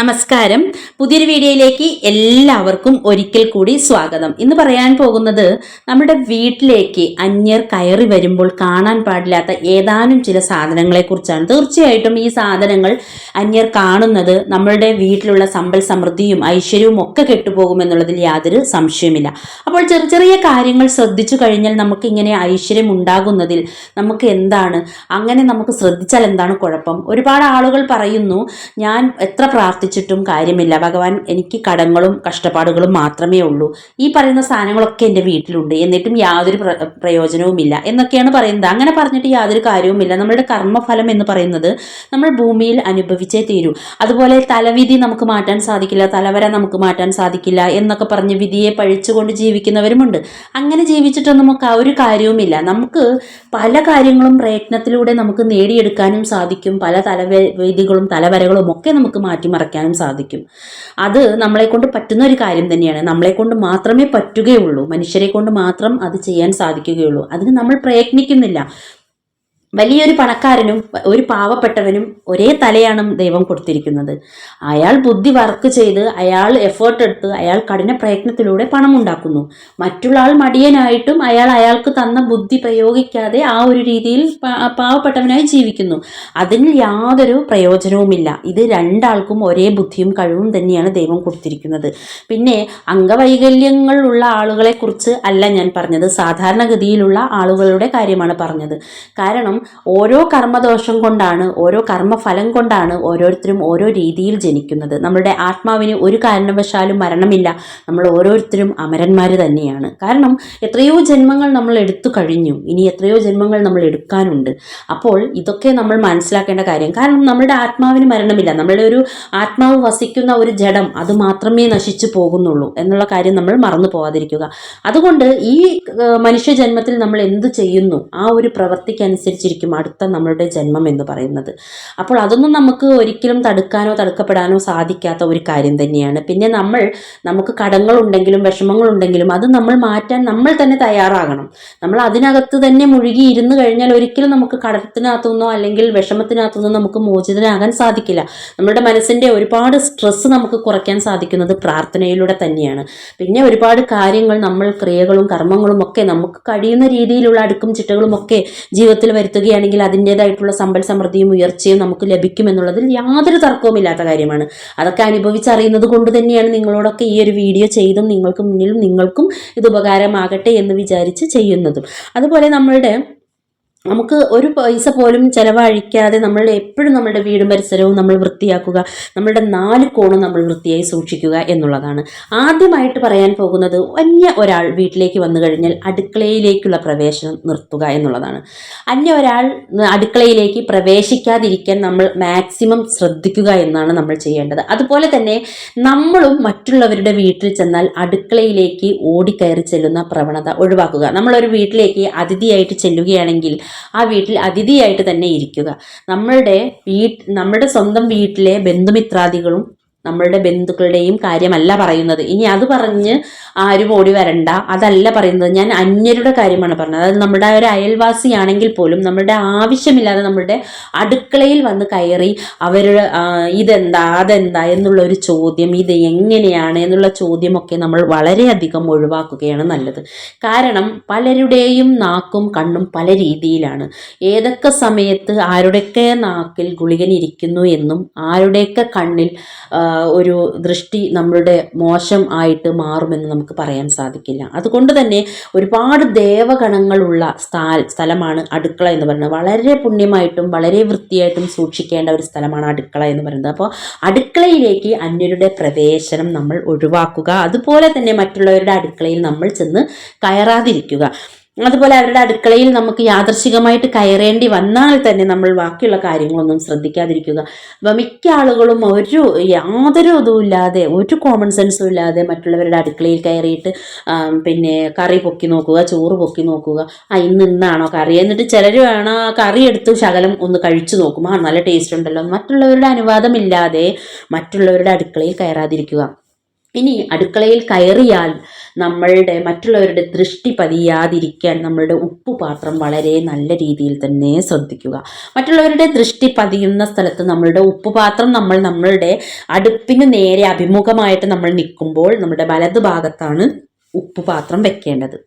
നമസ്കാരം. പുതിയൊരു വീഡിയോയിലേക്ക് എല്ലാവർക്കും ഒരിക്കൽ കൂടി സ്വാഗതം. ഇന്ന് പറയാൻ പോകുന്നത് നമ്മുടെ വീട്ടിലേക്ക് അന്യർ കയറി വരുമ്പോൾ കാണാൻ പാടില്ലാത്ത ഏതാനും ചില സാധനങ്ങളെ കുറിച്ചാണ് തീർച്ചയായിട്ടും ഈ സാധനങ്ങൾ അന്യർ കാണുന്നത് നമ്മളുടെ വീട്ടിലുള്ള സമ്പൽ സമൃദ്ധിയും ഐശ്വര്യവും ഒക്കെ കെട്ടുപോകുമെന്നുള്ളതിൽ യാതൊരു സംശയമില്ല അപ്പോൾ ചെറിയ ചെറിയ കാര്യങ്ങൾ ശ്രദ്ധിച്ചു കഴിഞ്ഞാൽ നമുക്ക് ഇങ്ങനെ ഐശ്വര്യം ഉണ്ടാകുന്നതിൽ നമുക്ക് എന്താണ്? അങ്ങനെ നമുക്ക് ശ്രദ്ധിച്ചാൽ എന്താണ് കുഴപ്പം? ഒരുപാട് ആളുകൾ പറയുന്നു ഞാൻ എത്ര പ്രാർത്ഥിച്ചിട്ടും കാര്യമില്ല. ഭഗവാൻ എനിക്ക് കടങ്ങളും കഷ്ടപ്പാടുകളും മാത്രമേ ഉള്ളൂ. ഈ പറയുന്ന സാധനങ്ങളൊക്കെ എന്റെ വീട്ടിലുണ്ട്. എന്നിട്ടും യാതൊരു പ്ര പ്രയോജനവുമില്ല. എന്നൊക്കെയാണ് പറയുന്നത്. അങ്ങനെ പറഞ്ഞിട്ട് യാതൊരു കാര്യവുമില്ല. നമ്മളുടെ കർമ്മഫലം എന്ന് പറയുന്നത് നമ്മൾ ഭൂമിയിൽ അനുഭവിച്ചേ തീരൂ. അതുപോലെ തലവിധി നമുക്ക് മാറ്റാൻ സാധിക്കില്ല. തലവര നമുക്ക് മാറ്റാൻ സാധിക്കില്ല എന്നൊക്കെ പറഞ്ഞ് വിധിയെ പഴിച്ചുകൊണ്ട് ജീവിക്കുന്നവരുമുണ്ട്. അങ്ങനെ ജീവിച്ചിട്ടൊന്നും നമുക്ക് ഒരു കാര്യവുമില്ല. നമുക്ക് പല കാര്യങ്ങളും പ്രയത്നത്തിലൂടെ നമുക്ക് നേടിയെടുക്കാനും സാധിക്കും. പല തലവേദികളും തലവരകളും ഒക്കെ നമുക്ക് മാറ്റിമറിക്കാനും സാധിക്കും. അത് നമ്മളെ കൊണ്ട് പറ്റുന്ന ഒരു കാര്യം തന്നെയാണ്. നമ്മളെ കൊണ്ട് മാത്രമേ പറ്റുകയുള്ളൂ. മനുഷ്യരെ കൊണ്ട് മാത്രം അത് ചെയ്യാൻ സാധിക്കുകയുള്ളൂ. അതിന് നമ്മൾ പ്രയത്നിക്കുന്നില്ല. വലിയൊരു പണക്കാരനും ഒരു പാവപ്പെട്ടവനും ഒരേ തലയാണ് ദൈവം കൊടുത്തിരിക്കുന്നത്. അയാൾ ബുദ്ധി വർക്ക് ചെയ്ത് അയാൾ എഫേർട്ട് എടുത്ത് അയാൾ കഠിന പ്രയത്നത്തിലൂടെ പണം ഉണ്ടാക്കുന്നു മറ്റുള്ള ആൾ മടിയനായിട്ടും അയാൾ അയാൾക്ക് തന്ന ബുദ്ധി പ്രയോഗിക്കാതെ ആ ഒരു രീതിയിൽ പാവപ്പെട്ടവനായി ജീവിക്കുന്നു. അതിന് യാതൊരു പ്രയോജനവുമില്ല. ഇത് രണ്ടാൾക്കും ഒരേ ബുദ്ധിയും കഴിവും തന്നെയാണ് ദൈവം കൊടുത്തിരിക്കുന്നത്. പിന്നെ അംഗവൈകല്യങ്ങളുള്ള ആളുകളെ കുറിച്ച് അല്ല ഞാൻ പറഞ്ഞത്. സാധാരണഗതിയിലുള്ള ആളുകളുടെ കാര്യമാണ് പറഞ്ഞത്. കാരണം ഓരോ കർമ്മദോഷം കൊണ്ടാണ് ഓരോ കർമ്മഫലം കൊണ്ടാണ് ഓരോരുത്തരും ഓരോ രീതിയിൽ ജനിക്കുന്നത്. നമ്മുടെ ആത്മാവിന് ഒരു കാരണവശാലും മരണമില്ല. നമ്മൾ ഓരോരുത്തരും അമരന്മാർ തന്നെയാണ്. കാരണം എത്രയോ ജന്മങ്ങൾ നമ്മൾ എടുത്തു കഴിഞ്ഞു. ഇനി എത്രയോ ജന്മങ്ങൾ നമ്മൾ എടുക്കാനുണ്ട്. അപ്പോൾ ഇതൊക്കെ നമ്മൾ മനസ്സിലാക്കേണ്ട കാര്യം. കാരണം നമ്മുടെ ആത്മാവിന് മരണമില്ല. നമ്മളുടെ ഒരു ആത്മാവ് വസിക്കുന്ന ഒരു ജഡം അത് മാത്രമേ നശിച്ചു പോകുന്നുള്ളൂ എന്നുള്ള കാര്യം നമ്മൾ മറന്നു പോകാതിരിക്കുക അതുകൊണ്ട് ഈ മനുഷ്യജന്മത്തിൽ നമ്മൾ എന്ത് ചെയ്യുന്നു? ആ ഒരു പ്രവൃത്തിക്കനുസരിച്ച് ആയിരിക്കും അടുത്ത നമ്മളുടെ ജന്മം എന്ന് പറയുന്നത്. അപ്പോൾ അതൊന്നും നമുക്ക് ഒരിക്കലും തടുക്കാനോ തടുക്കപ്പെടാനോ സാധിക്കാത്ത ഒരു കാര്യം തന്നെയാണ്. പിന്നെ നമ്മൾ നമുക്ക് കടങ്ങളുണ്ടെങ്കിലും വിഷമങ്ങളുണ്ടെങ്കിലും അത് നമ്മൾ മാറ്റാൻ നമ്മൾ തന്നെ തയ്യാറാകണം. നമ്മൾ അതിനകത്ത് തന്നെ മുഴുകി ഇരുന്ന് കഴിഞ്ഞാൽ ഒരിക്കലും നമുക്ക് കടത്തിനകത്തുനിന്നോ അല്ലെങ്കിൽ വിഷമത്തിനകത്തുനിന്നോ നമുക്ക് മോചിതനാകാൻ സാധിക്കില്ല. നമ്മുടെ മനസ്സിന്റെ ഒരുപാട് സ്ട്രെസ്സ് നമുക്ക് കുറയ്ക്കാൻ സാധിക്കുന്നത് പ്രാർത്ഥനയിലൂടെ തന്നെയാണ്. പിന്നെ ഒരുപാട് കാര്യങ്ങൾ നമ്മൾ ക്രിയകളും കർമ്മങ്ങളും ഒക്കെ നമുക്ക് കഴിയുന്ന രീതിയിലുള്ള അടുക്കും ചിട്ടകളും ഒക്കെ ജീവിതത്തിൽ വരുത്തുക നടത്തുകയാണെങ്കിൽ അതിന്റെതായിട്ടുള്ള സമ്പൽ സമൃദ്ധിയും ഉയർച്ചയും നമുക്ക് ലഭിക്കുമെന്നുള്ളതിൽ യാതൊരു തർക്കവുമില്ലാത്ത കാര്യമാണ്. അതൊക്കെ അനുഭവിച്ചറിയുന്നത് കൊണ്ട് തന്നെയാണ് നിങ്ങളോടൊക്കെ ഈ ഒരു വീഡിയോ ചെയ്തും നിങ്ങൾക്ക് മുന്നിലും നിങ്ങൾക്കും ഇത് ഉപകാരമാകട്ടെ എന്ന് വിചാരിച്ച് ചെയ്യുന്നതും. അതുപോലെ നമ്മളുടെ നമുക്ക് ഒരു പൈസ പോലും ചിലവഴിക്കാതെ നമ്മൾ എപ്പോഴും നമ്മുടെ വീടും പരിസരവും നമ്മൾ വൃത്തിയാക്കുക നമ്മളുടെ നാല് കോണും നമ്മൾ വൃത്തിയായി സൂക്ഷിക്കുക എന്നുള്ളതാണ്. ആദ്യമായിട്ട് പറയാൻ പോകുന്നത് അന്യ ഒരാൾ വീട്ടിലേക്ക് വന്നു കഴിഞ്ഞാൽ അടുക്കളയിലേക്കുള്ള പ്രവേശനം നിർത്തുക എന്നുള്ളതാണ്. അന്യ ഒരാൾ അടുക്കളയിലേക്ക് പ്രവേശിക്കാതിരിക്കാൻ നമ്മൾ മാക്സിമം ശ്രദ്ധിക്കുക എന്നാണ് നമ്മൾ ചെയ്യേണ്ടത്. അതുപോലെ തന്നെ നമ്മളും മറ്റുള്ളവരുടെ വീട്ടിൽ ചെന്നാൽ അടുക്കളയിലേക്ക് ഓടിക്കയറി ചെല്ലുന്ന പ്രവണത ഒഴിവാക്കുക. നമ്മളൊരു വീട്ടിലേക്ക് അതിഥിയായിട്ട് ചെല്ലുകയാണെങ്കിൽ ആ വീട്ടിൽ അതിഥിയായിട്ട് തന്നെ ഇരിക്കുക. നമ്മളുടെ വീട്ട് നമ്മുടെ സ്വന്തം വീട്ടിലെ ബന്ധുമിത്രാദികളും നമ്മളുടെ ബന്ധുക്കളുടെയും കാര്യമല്ല പറയുന്നത്. ഇനി അത് പറഞ്ഞ് ആരും ഓടി വരണ്ട. അതല്ല പറയുന്നത്. ഞാൻ അന്യരുടെ കാര്യമാണ് പറഞ്ഞത്. അതായത് നമ്മുടെ ഒരു അയൽവാസിയാണെങ്കിൽ പോലും നമ്മുടെ ആവശ്യമില്ലാതെ നമ്മുടെ അടുക്കളയിൽ വന്ന് കയറി അവരുടെ ഇതെന്താ അതെന്താ എന്നുള്ള ഒരു ചോദ്യം ഇത് എങ്ങനെയാണ് എന്നുള്ള ചോദ്യമൊക്കെ നമ്മൾ വളരെയധികം ഒഴിവാക്കുകയാണ് നല്ലത്. കാരണം പലരുടെയും നാക്കും കണ്ണും പല രീതിയിലാണ്. ഏതൊക്കെ സമയത്ത് ആരുടെയൊക്കെ നാക്കിൽ ഗുളികൻ ഇരിക്കുന്നു എന്നും ആരുടെയൊക്കെ കണ്ണിൽ ഒരു ദൃഷ്ടി നമ്മളുടെ മോശം ആയിട്ട് മാറുമെന്ന് നമുക്ക് പറയാൻ സാധിക്കില്ല. അതുകൊണ്ട് തന്നെ ഒരുപാട് ദേവഗണങ്ങളുള്ള സ്ഥാ സ്ഥലമാണ് അടുക്കള എന്ന് പറയുന്നത്. വളരെ പുണ്യമായിട്ടും വളരെ വൃത്തിയായിട്ടും സൂക്ഷിക്കേണ്ട ഒരു സ്ഥലമാണ് അടുക്കള എന്ന് പറയുന്നത്. അപ്പോൾ അടുക്കളയിലേക്ക് അന്യരുടെ പ്രവേശനം നമ്മൾ ഒഴിവാക്കുക. അതുപോലെ തന്നെ മറ്റുള്ളവരുടെ അടുക്കളയിൽ നമ്മൾ ചെന്ന് കയറാതിരിക്കുക. അതുപോലെ അവരുടെ അടുക്കളയിൽ നമുക്ക് യാദർശികമായിട്ട് കയറേണ്ടി വന്നാൽ തന്നെ നമ്മൾ ബാക്കിയുള്ള കാര്യങ്ങളൊന്നും ശ്രദ്ധിക്കാതിരിക്കുക. അപ്പം മിക്ക ആളുകളും ഒരു യാതൊരു ഇതുമില്ലാതെ ഒരു കോമൺ സെൻസും ഇല്ലാതെ മറ്റുള്ളവരുടെ അടുക്കളയിൽ കയറിയിട്ട് പിന്നെ കറി പൊക്കി നോക്കുക ചോറ് പൊക്കി നോക്കുക. ആ ഇന്ന് ഇന്നാണോ കറി? എന്നിട്ട് ചിലർ വേണം കറി എടുത്ത് ശകലം ഒന്ന് കഴിച്ചു നോക്കും. ആ നല്ല ടേസ്റ്റ് ഉണ്ടല്ലോ. മറ്റുള്ളവരുടെ അനുവാദമില്ലാതെ മറ്റുള്ളവരുടെ അടുക്കളയിൽ കയറാതിരിക്കുക. ഇനി അടുക്കളയിൽ കയറിയാൽ നമ്മളുടെ മറ്റുള്ളവരുടെ ദൃഷ്ടി പതിയാതിരിക്കാൻ നമ്മളുടെ ഉപ്പ് പാത്രം വളരെ നല്ല രീതിയിൽ തന്നെ ശ്രദ്ധിക്കുക. മറ്റുള്ളവരുടെ ദൃഷ്ടി പതിയുന്ന സ്ഥലത്ത് നമ്മളുടെ ഉപ്പ് പാത്രം നമ്മൾ നമ്മളുടെ അടുപ്പിന് നേരെ അഭിമുഖമായിട്ട് നമ്മൾ നിൽക്കുമ്പോൾ നമ്മുടെ വലതുഭാഗത്താണ് ഉപ്പ് പാത്രം വെക്കേണ്ടത്.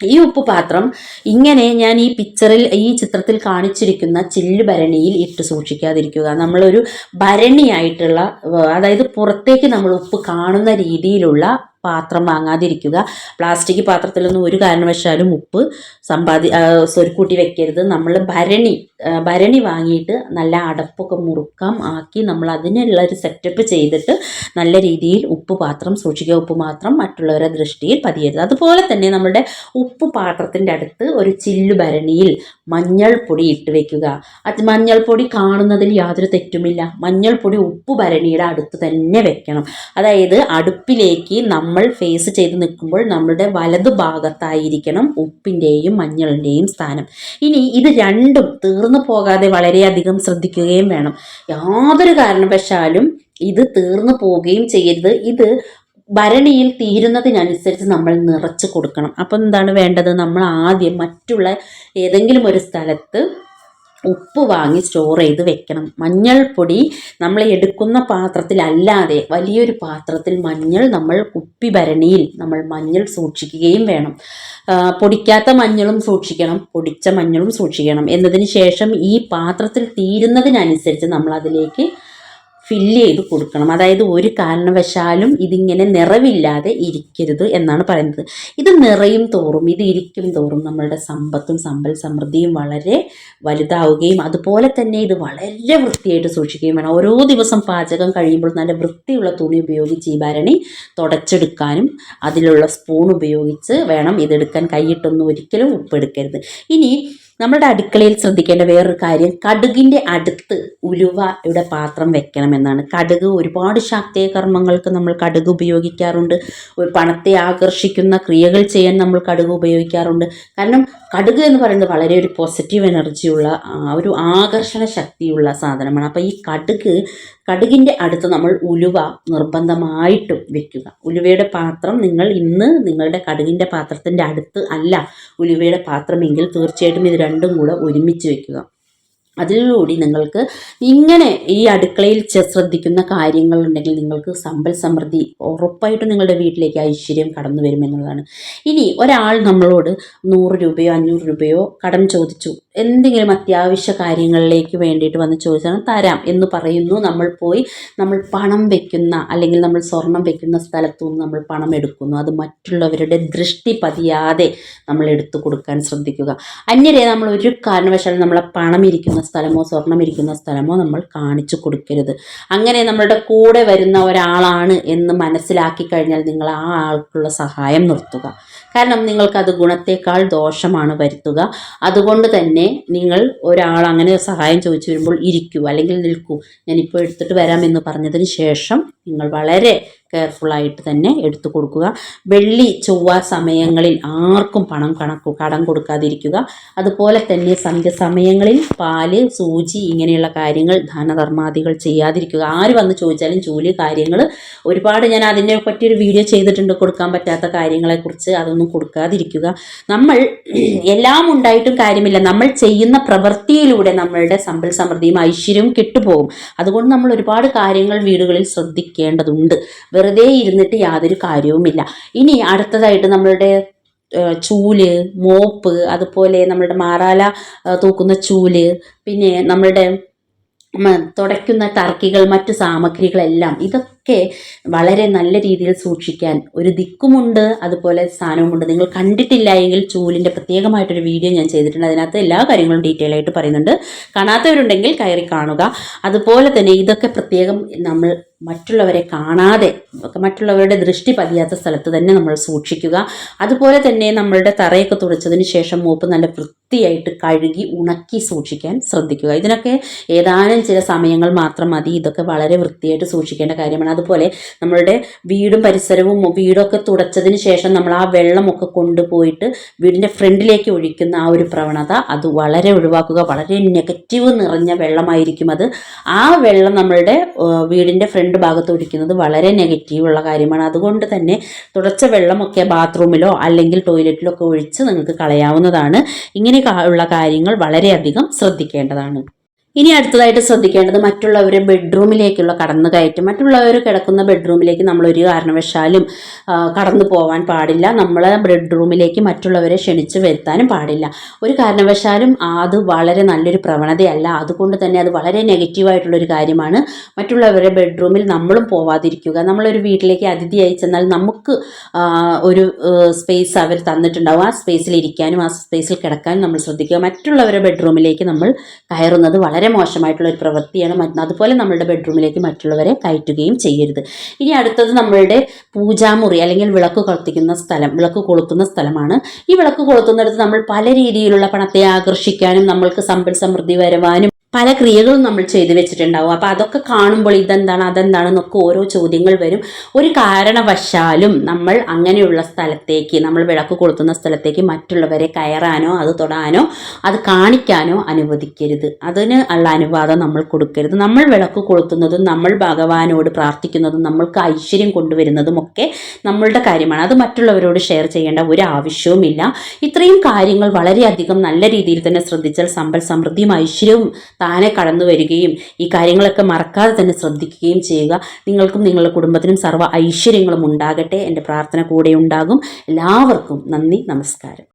ഈ ഉപ്പുപാത്രം ഇങ്ങനെ ഞാൻ ഈ പിക്ചറിൽ ഈ ചിത്രത്തിൽ കാണിച്ചിരിക്കുന്ന ചില്ല് ഭരണിയിൽ ഇട്ട് സൂക്ഷിക്കാതിരിക്കുക. നമ്മളൊരു ഭരണിയായിട്ടുള്ള അതായത് പുറത്തേക്ക് നമ്മൾ ഉപ്പ് കാണുന്ന രീതിയിലുള്ള പാത്രം വാങ്ങാതിരിക്കുക. പ്ലാസ്റ്റിക് പാത്രത്തിലൊന്നും ഒരു കാരണവശാലും ഉപ്പ് സമ്പാദി സ്വരുക്കൂട്ടി വെക്കരുത്. നമ്മൾ ഭരണി ഭരണി വാങ്ങിയിട്ട് നല്ല അടപ്പൊക്കെ മുറുക്കം ആക്കി നമ്മൾ അതിനുള്ള ഒരു സെറ്റപ്പ് ചെയ്തിട്ട് നല്ല രീതിയിൽ ഉപ്പ് പാത്രം സൂക്ഷിക്കുക ഉപ്പ് മാത്രം മറ്റുള്ളവരുടെ ദൃഷ്ടിയിൽ പതിയരുത്. അതുപോലെ തന്നെ നമ്മുടെ ഉപ്പ് പാത്രത്തിന്റെ അടുത്ത് ഒരു ചില്ലു ഭരണിയിൽ മഞ്ഞൾപ്പൊടി ഇട്ട് വെക്കുക. അത് മഞ്ഞൾപ്പൊടി കാണുന്നതിൽ യാതൊരു തെറ്റുമില്ല. മഞ്ഞൾപ്പൊടി ഉപ്പ് ഭരണിയുടെ അടുത്ത് തന്നെ വെക്കണം. അതായത് അടുപ്പിലേക്ക് നമ്മൾ ഫേസ് ചെയ്ത് നിൽക്കുമ്പോൾ നമ്മളുടെ വലതു ഭാഗത്തായിരിക്കണം ഉപ്പിന്റെയും മഞ്ഞളിന്റെയും സ്ഥാനം. ഇനി ഇത് രണ്ടും തീർന്നു പോകാതെ വളരെയധികം ശ്രദ്ധിക്കുകയും വേണം. യാതൊരു കാരണവശാലും ഇത് തീർന്നു പോവുകയും ചെയ്യരുത്. ഇത് ഭരണിയിൽ തീരുന്നതിനനുസരിച്ച് നമ്മൾ നിറച്ച് കൊടുക്കണം. അപ്പം എന്താണ് വേണ്ടത്? നമ്മൾ ആദ്യം മറ്റുള്ള ഏതെങ്കിലും ഒരു സ്ഥലത്ത് ഉപ്പ് വാങ്ങി സ്റ്റോർ ചെയ്ത് വെക്കണം. മഞ്ഞൾപ്പൊടി നമ്മൾ എടുക്കുന്ന പാത്രത്തിലല്ലാതെ വലിയൊരു പാത്രത്തിൽ മഞ്ഞൾ നമ്മൾ കുപ്പി ഭരണിയിൽ നമ്മൾ മഞ്ഞൾ സൂക്ഷിക്കുകയും വേണം. പൊടിക്കാത്ത മഞ്ഞളും സൂക്ഷിക്കണം പൊടിച്ച മഞ്ഞളും സൂക്ഷിക്കണം എന്നതിന് ശേഷം ഈ പാത്രത്തിൽ തീരുന്നതിനനുസരിച്ച് നമ്മൾ അതിലേക്ക് ഫില്ല് ചെയ്ത് കൊടുക്കണം. അതായത് ഒരു കാരണവശാലും ഇതിങ്ങനെ നിറവില്ലാതെ ഇരിക്കരുത് എന്നാണ് പറയുന്നത്. ഇത് നിറയും തോറും ഇത് ഇരിക്കും തോറും നമ്മളുടെ സമ്പത്തും സമ്പൽ സമൃദ്ധിയും വളരെ വലുതാവുകയും അതുപോലെ തന്നെ ഇത് വളരെ വൃത്തിയായിട്ട് സൂക്ഷിക്കുകയും വേണം. ഓരോ ദിവസം പാചകം കഴിയുമ്പോൾ നല്ല വൃത്തിയുള്ള തുണി ഉപയോഗിച്ച് ഈ ഭരണി തുടച്ചെടുക്കാനും അതിലുള്ള സ്പൂൺ ഉപയോഗിച്ച് വേണം ഇതെടുക്കാൻ. കൈയിട്ടൊന്നും ഒരിക്കലും ഉപ്പെടുക്കരുത് ഇനി നമ്മുടെ അടുക്കളയിൽ ശ്രദ്ധിക്കേണ്ട വേറൊരു കാര്യം കടുകിന്റെ അടുത്ത് ഉലുവയുടെ പാത്രം വെക്കണമെന്നാണ്. കടുക് ഒരുപാട് ശാക്തീയ കർമ്മങ്ങൾക്ക് നമ്മൾ കടുക് ഉപയോഗിക്കാറുണ്ട്. ഒരു പണത്തെ ആകർഷിക്കുന്ന ക്രിയകൾ ചെയ്യാൻ നമ്മൾ കടുക് ഉപയോഗിക്കാറുണ്ട്. കാരണം കടുക് എന്ന് പറയുന്നത് വളരെ ഒരു പോസിറ്റീവ് എനർജിയുള്ള ഒരു ആകർഷണ ശക്തിയുള്ള സാധനമാണ്. അപ്പോൾ ഈ കടുക് കടുകിന്റെ അടുത്ത് നമ്മൾ ഉലുവ നിർബന്ധമായിട്ടും വെക്കുക. ഉലുവയുടെ പാത്രം നിങ്ങൾ ഇന്ന് നിങ്ങളുടെ കടുകിന്റെ പാത്രത്തിന്റെ അടുത്ത് അല്ല. ഉലുവയുടെ പാത്രമെങ്കിൽ തീർച്ചയായിട്ടും ഇത് രണ്ടും കൂടെ ഒരുമിച്ച് വെക്കുക. അതിലൂടെ നിങ്ങൾക്ക് ഇങ്ങനെ ഈ അടുക്കളയിൽ ശ്രദ്ധിക്കുന്ന കാര്യങ്ങളുണ്ടെങ്കിൽ നിങ്ങൾക്ക് സമ്പൽ സമൃദ്ധി ഉറപ്പായിട്ടും നിങ്ങളുടെ വീട്ടിലേക്ക് ഐശ്വര്യം കടന്നു വരുമെന്നുള്ളതാണ് ഇനി ഒരാൾ നമ്മളോട് നൂറ് രൂപയോ അഞ്ഞൂറ് രൂപയോ കടം ചോദിച്ചു എന്തെങ്കിലും അത്യാവശ്യ കാര്യങ്ങളിലേക്ക് വേണ്ടിയിട്ട് വന്ന് ചോദിച്ചാൽ തരാം എന്ന് പറയുന്നു. നമ്മൾ പോയി നമ്മൾ പണം വെക്കുന്ന അല്ലെങ്കിൽ നമ്മൾ സ്വർണം വെക്കുന്ന സ്ഥലത്തു നിന്ന് നമ്മൾ പണം എടുക്കുന്നു. അത് മറ്റുള്ളവരുടെ ദൃഷ്ടി പതിയാതെ നമ്മൾ എടുത്തു കൊടുക്കാൻ ശ്രദ്ധിക്കുക. അന്യരെ നമ്മൾ ഒരു കാരണവശാലും നമ്മളെ പണം ഇരിക്കുന്ന സ്ഥലമോ സ്വർണം ഇരിക്കുന്ന സ്ഥലമോ നമ്മൾ കാണിച്ചു കൊടുക്കരുത്. അങ്ങനെ നമ്മളുടെ കൂടെ വരുന്ന ഒരാളാണ് എന്ന് മനസ്സിലാക്കി കഴിഞ്ഞാൽ നിങ്ങൾ ആ ആൾക്കുള്ള സഹായം നിർത്തുക. കാരണം നിങ്ങൾക്കത് ഗുണത്തേക്കാൾ ദോഷമാണ് വരുത്തുക. അതുകൊണ്ട് തന്നെ നിങ്ങൾ ഒരാൾ അങ്ങനെ സഹായം ചോദിച്ചു വരുമ്പോൾ ഇരിക്കൂ അല്ലെങ്കിൽ നിൽക്കൂ. ഞാനിപ്പോൾ എടുത്തിട്ട് വരാം എന്ന് പറഞ്ഞതിന് ശേഷം നിങ്ങൾ വളരെ കെയർഫുള്ളായിട്ട് തന്നെ എടുത്തു കൊടുക്കുക. വെള്ളി ചൊവ്വ സമയങ്ങളിൽ ആർക്കും പണം കണക്ക് കടം കൊടുക്കാതിരിക്കുക. അതുപോലെ തന്നെ സന്ധ്യ സമയങ്ങളിൽ പാൽ സൂചി ഇങ്ങനെയുള്ള കാര്യങ്ങൾ ധനധർമാദികൾ ചെയ്യാതിരിക്കുക. ആര് വന്ന് ചോദിച്ചാലും ജോലി കാര്യങ്ങൾ ഒരുപാട് ഞാൻ അതിനെ പറ്റിയൊരു വീഡിയോ ചെയ്തിട്ടുണ്ട്. കൊടുക്കാൻ പറ്റാത്ത കാര്യങ്ങളെക്കുറിച്ച് അതൊന്നും കൊടുക്കാതിരിക്കുക. നമ്മൾ എല്ലാം ഉണ്ടായിട്ടും കാര്യമില്ല. നമ്മൾ ചെയ്യുന്ന പ്രവൃത്തിയിലൂടെ നമ്മളുടെ സമ്പൽ സമൃദ്ധിയും ഐശ്വര്യവും കിട്ടുപോകും. അതുകൊണ്ട് നമ്മൾ ഒരുപാട് കാര്യങ്ങൾ വീടുകളിൽ ശ്രദ്ധിക്കേണ്ടതുണ്ട്. വെറുതെ ഇരുന്നിട്ട് യാതൊരു കാര്യവുമില്ല. ഇനി അടുത്തതായിട്ട് നമ്മളുടെ ചൂൽ മോപ്പ് അതുപോലെ നമ്മളുടെ മാറാല തൂക്കുന്ന ചൂൽ പിന്നെ നമ്മളുടെ തുടയ്ക്കുന്ന ടർക്കികൾ മറ്റു സാമഗ്രികളെല്ലാം ഇതൊക്കെ വളരെ നല്ല രീതിയിൽ സൂക്ഷിക്കാൻ ഒരു ദിക്കുമുണ്ട് അതുപോലെ സ്ഥാനവുമുണ്ട്. നിങ്ങൾ കണ്ടിട്ടില്ല എങ്കിൽ ചൂലിന്റെ പ്രത്യേകമായിട്ടൊരു വീഡിയോ ഞാൻ ചെയ്തിട്ടുണ്ട്. അതിനകത്ത് എല്ലാ കാര്യങ്ങളും ഡീറ്റെയിൽ ആയിട്ട് പറയുന്നുണ്ട്. കാണാത്തവരുണ്ടെങ്കിൽ കയറി കാണുക. അതുപോലെ തന്നെ ഇതൊക്കെ പ്രത്യേകം നമ്മൾ മറ്റുള്ളവരെ കാണാതെ മറ്റുള്ളവരുടെ ദൃഷ്ടി പതിയാത്ത സ്ഥലത്ത് തന്നെ നമ്മൾ സൂക്ഷിക്കുക. അതുപോലെ തന്നെ നമ്മളുടെ തറയൊക്കെ തുടച്ചതിന് ശേഷം മൂപ്പ് നല്ല വൃത്തിയായിട്ട് കഴുകി ഉണക്കി സൂക്ഷിക്കാൻ ശ്രദ്ധിക്കുക. ഇതിനൊക്കെ ഏതാനും ചില സമയങ്ങൾ മാത്രം മതി. ഇതൊക്കെ വളരെ വൃത്തിയായിട്ട് സൂക്ഷിക്കേണ്ട കാര്യമാണ്. അതുപോലെ നമ്മളുടെ വീടും പരിസരവും വീടൊക്കെ തുടച്ചതിന് ശേഷം നമ്മൾ ആ വെള്ളമൊക്കെ കൊണ്ടുപോയിട്ട് വീടിന്റെ ഫ്രണ്ടിലേക്ക് ഒഴിക്കുന്ന ആ ഒരു പ്രവണത അത് വളരെ ഒഴിവാക്കുക. വളരെ നെഗറ്റീവ് നിറഞ്ഞ വെള്ളമായിരിക്കും അത്. ആ വെള്ളം നമ്മളുടെ വീടിന്റെ ഫ്രണ്ട് ഭാഗത്ത് ഒഴിക്കുന്നത് വളരെ നെഗറ്റീവുള്ള കാര്യമാണ്. അതുകൊണ്ട് തന്നെ തുടച്ച വെള്ളമൊക്കെ ബാത്റൂമിലോ അല്ലെങ്കിൽ ടോയ്ലറ്റിലോ ഒക്കെ ഒഴിച്ച് നിങ്ങൾക്ക് കളയാവുന്നതാണ്. ഇങ്ങനെ ഉള്ള കാര്യങ്ങൾ വളരെയധികം ശ്രദ്ധിക്കേണ്ടതാണ്. ഇനി അടുത്തതായിട്ട് ശ്രദ്ധിക്കേണ്ടത് മറ്റുള്ളവരെ ബെഡ്റൂമിലേക്കുള്ള കടന്നു കയറ്റം. മറ്റുള്ളവർ കിടക്കുന്ന ബെഡ്റൂമിലേക്ക് നമ്മൾ ഒരു കാരണവശാലും കടന്നു പോകാൻ പാടില്ല. നമ്മളെ ബെഡ്റൂമിലേക്ക് മറ്റുള്ളവരെ ക്ഷണിച്ചു വരുത്താനും പാടില്ല. ഒരു കാരണവശാലും അത് വളരെ നല്ലൊരു പ്രവണതയല്ല. അതുകൊണ്ട് തന്നെ അത് വളരെ നെഗറ്റീവായിട്ടുള്ളൊരു കാര്യമാണ്. മറ്റുള്ളവരുടെ ബെഡ്റൂമിൽ നമ്മളും പോവാതിരിക്കുക. നമ്മളൊരു വീട്ടിലേക്ക് അതിഥിയായി ചെന്നാൽ നമുക്ക് ഒരു സ്പേസ് അവർ തന്നിട്ടുണ്ടാവും. ആ സ്പേസിൽ ഇരിക്കാനും ആ സ്പേസിൽ കിടക്കാനും നമ്മൾ ശ്രദ്ധിക്കുക. മറ്റുള്ളവരുടെ ബെഡ്റൂമിലേക്ക് നമ്മൾ കയറുന്നത് വളരെ മോശമായിട്ടുള്ള ഒരു പ്രവൃത്തിയാണ് അതുപോലെ നമ്മളുടെ ബെഡ്റൂമിലേക്ക് മറ്റുള്ളവരെ കയറ്റുകയും ചെയ്യരുത്. ഇനി അടുത്തത് നമ്മളുടെ പൂജാമുറി അല്ലെങ്കിൽ വിളക്ക് കൊളുത്തിക്കുന്ന സ്ഥലം വിളക്ക് കൊളുത്തുന്ന സ്ഥലമാണ്. ഈ വിളക്ക് കൊളുത്തുന്നിടത്ത് നമ്മൾ പല രീതിയിലുള്ള പണത്തെ ആകർഷിക്കാനും നമ്മൾക്ക് സമ്പൽ സമൃദ്ധി വരുവാനും പല ക്രിയകളും നമ്മൾ ചെയ്തു വെച്ചിട്ടുണ്ടാവും. അപ്പോൾ അതൊക്കെ കാണുമ്പോൾ ഇതെന്താണ് അതെന്താണെന്നൊക്കെ ഓരോ ചോദ്യങ്ങൾ വരും. ഒരു കാരണവശാലും നമ്മൾ അങ്ങനെയുള്ള സ്ഥലത്തേക്ക് നമ്മൾ വിളക്ക് കൊളുത്തുന്ന സ്ഥലത്തേക്ക് മറ്റുള്ളവരെ കയറാനോ അത് തൊടാനോ അത് കാണിക്കാനോ അനുവദിക്കരുത്. അതിന് ഉള്ള അനുവാദം നമ്മൾ കൊടുക്കരുത്. നമ്മൾ വിളക്ക് കൊളുത്തുന്നതും നമ്മൾ ഭഗവാനോട് പ്രാർത്ഥിക്കുന്നതും നമ്മൾക്ക് ഐശ്വര്യം കൊണ്ടുവരുന്നതും ഒക്കെ നമ്മളുടെ കാര്യമാണ്. അത് മറ്റുള്ളവരോട് ഷെയർ ചെയ്യേണ്ട ഒരു ആവശ്യവുമില്ല ഇത്രയും കാര്യങ്ങൾ വളരെയധികം നല്ല രീതിയിൽ തന്നെ ശ്രദ്ധിച്ചാൽ സമ്പൽ സമൃദ്ധിയും ഐശ്വര്യവും താനെ കടന്നു വരികയും ഈ കാര്യങ്ങളൊക്കെ മറക്കാതെ തന്നെ ശ്രദ്ധിക്കുകയും ചെയ്യുക. നിങ്ങൾക്കും നിങ്ങളുടെ കുടുംബത്തിനും സർവ ഐശ്വര്യങ്ങളും ഉണ്ടാകട്ടെ. എന്റെ പ്രാർത്ഥന കൂടെ ഉണ്ടാകും. എല്ലാവർക്കും നന്ദി നമസ്കാരം.